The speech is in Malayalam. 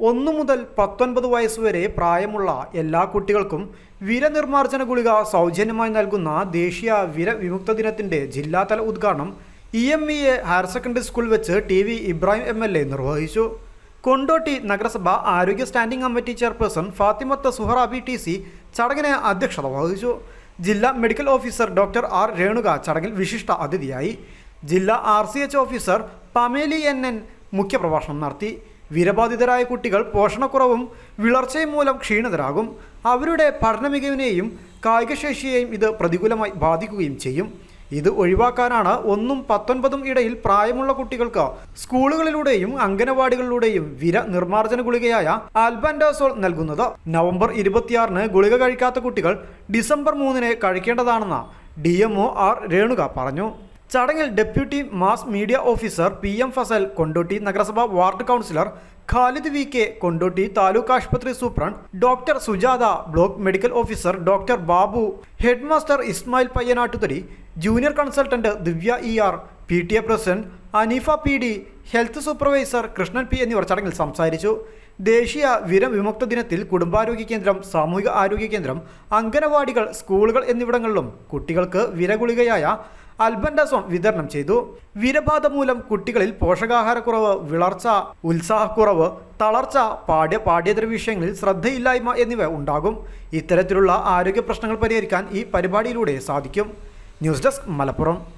ഒന്നു മുതൽ പത്തൊൻപത് വയസ്സുവരെ പ്രായമുള്ള എല്ലാ കുട്ടികൾക്കും വിരനിർമ്മാർജന ഗുളിക സൗജന്യമായി നൽകുന്ന ദേശീയ വിര വിമുക്ത ദിനത്തിന്റെ ജില്ലാതല ഉദ്ഘാടനം E M E A higher secondary school വെച്ച് T V Ibrahim M L A നിർവഹിച്ചു. കൊണ്ടോട്ടി നഗരസഭ ആരോഗ്യ standing committee chairperson Fathimath Suharabi T C ചടങ്ങിന് അധ്യക്ഷത വഹിച്ചു. ജില്ലാ medical officer doctor R Renuka ചടങ്ങിൽ വിശിഷ്ട അതിഥിയായി. ജില്ലാ R C H officer Pameli N N മുഖ്യപ്രഭാഷണം നടത്തി. വീരബാധിതരായ കുട്ടികൾ പോഷണക്കുറവും വിളർച്ചയും മൂലം ക്ഷീണിതരാകും. അവരുടെ പഠന മികവിനെയും കായികശേഷിയെയും ഇത് പ്രതികൂലമായി ബാധിക്കുകയും ചെയ്യും. ഇത് ഒഴിവാക്കാനാണ് ഒന്നും പത്തൊൻപതും ഇടയിൽ പ്രായമുള്ള കുട്ടികൾക്ക് സ്കൂളുകളിലൂടെയും അംഗനവാടികളിലൂടെയും വിര നിർമ്മാർജന ഗുളികയായ ആൽബൻഡോസോൾ നൽകുന്നത്. നവംബർ ഇരുപത്തിയാറിന് ഗുളിക കഴിക്കാത്ത കുട്ടികൾ ഡിസംബർ മൂന്നിന് കഴിക്കേണ്ടതാണെന്ന് ഡി ആർ രേണുക പറഞ്ഞു. ചടങ്ങിൽ deputy mass media officer P M Fasal Kondotty നഗരസഭ ward councillor Khalid V K Kondotty taluk ആശുപത്രി superintendent doctor Sujatha block medical officer doctor Babu head master Ismail പയ്യനാട്ടുതരി junior consultant Divya E R P T A president Aneefa P D health supervisor Krishnan P എന്നിവർ ചടങ്ങിൽ സംസാരിച്ചു. ദേശീയ വിരവിമുക്ത ദിനത്തിൽ കുടുംബാരോഗ്യ കേന്ദ്രം സാമൂഹിക ആരോഗ്യ കേന്ദ്രം അംഗനവാടികൾ സ്കൂളുകൾ എന്നിവിടങ്ങളിലും കുട്ടികൾക്ക് വിരഗുളികയായ അൽബൻഡസോൺ വിതരണം ചെയ്തു. വീരബാധ മൂലം കുട്ടികളിൽ പോഷകാഹാരക്കുറവ് വിളർച്ച ഉത്സാഹക്കുറവ് തളർച്ച പാഠ്യ പാഠ്യേതര വിഷയങ്ങളിൽ ശ്രദ്ധയില്ലായ്മ എന്നിവ ഉണ്ടാകും. ഇത്തരത്തിലുള്ള ആരോഗ്യ പ്രശ്നങ്ങൾ പരിഹരിക്കാൻ ഈ പരിപാടിയിലൂടെ സാധിക്കും. News desk Malappuram.